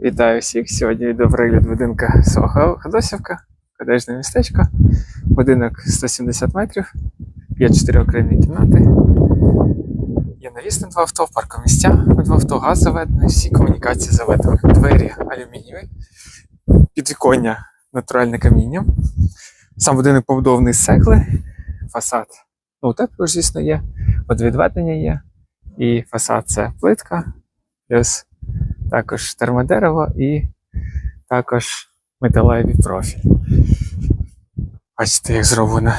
Вітаю всіх! Сьогодні йду перегляд будинка свого Ходосівка, кадежне містечко. Будинок 170 метрів, є 4 окремі кімнати. Є навіс на два авто, паркомістя, два авто газ заведений, всі комунікації заведені. Двері алюмінієві, підвіконня натуральне каміння. Сам будинок побудований з цегли, фасад. Ну, також, звісно, є, водовідведення є, і фасад це плитка, плюс також термодерево і також металевий профіль. Бачите, як зроблено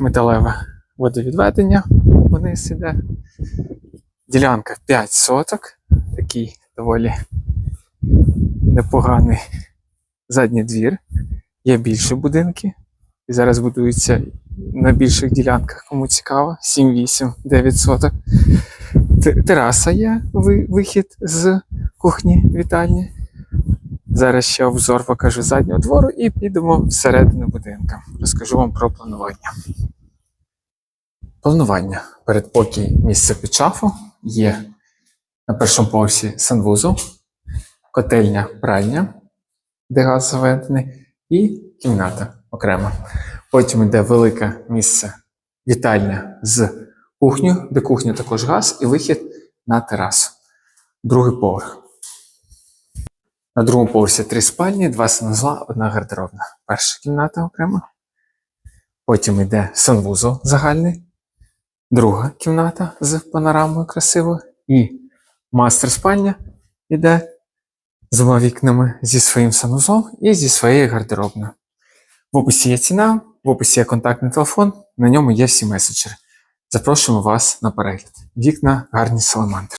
металеве водовідведення вниз іде. Ділянка 5 соток, такий доволі непоганий задній двір. Є більші будинки. І зараз будуються на більших ділянках, кому цікаво, 7, 8, 9 соток. Те- Тераса є, вихід з кухні вітальні. Зараз ще обзор покажу заднього двору і підемо всередину будинка. Розкажу вам про планування. Планування. Передпокій місце під шафу. Є на першому поверсі санвузол, котельня пральня, де газ заведений, і кімната окремо. Потім йде велике місце вітальня з кухнею, де кухня також газ, і вихід на терасу. Другий поверх. На другому поверсі три спальні, два санузла, одна гардеробна. Перша кімната окремо. Потім йде санвузол загальний. Друга кімната з панорамою красивою. І мастер спальня йде з двома вікнами зі своїм санузлом і зі своєю гардеробною. В описі є ціна, в описі є контактний телефон, на ньому є всі меседжери. Запрошуємо вас на перегляд. Вікна гарні саламандри.